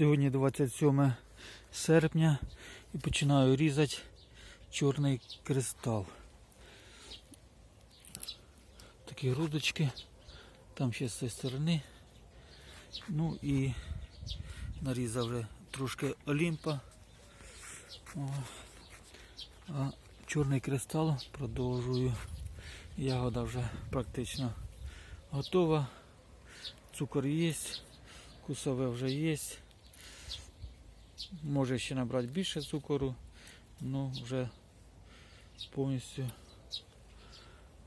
Сьогодні 27 серпня і починаю різати чорний кристал. Такі грудочки. Там ще з цієї сторони. Ну і нарізав вже трошки олімпа. О. А чорний кристал продовжую. Ягода вже практично готова. Цукор є, кусове вже є. Може ще набрати більше цукору, ну вже повністю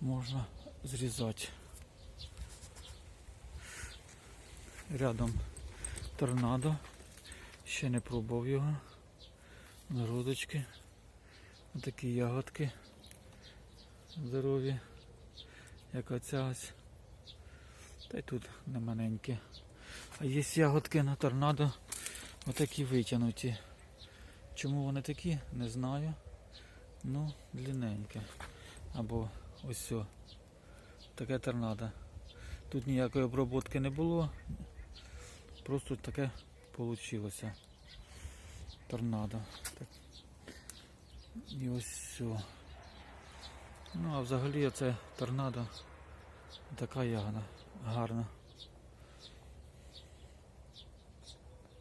можна зрізати. Рядом торнадо. Ще не пробував його. Народочки. Такі ягодки здорові, як оця ось. Та й тут не маленькі. А є ягодки на торнадо, отакі витягнуті. Чому вони такі, не знаю. Ну, длинненьке. Або ось все. Таке торнадо. Тут ніякої обробки не було. Просто таке вийшло. Торнадо. Так. І ось все. Ну а взагалі оце торнадо. Така ягода гарна.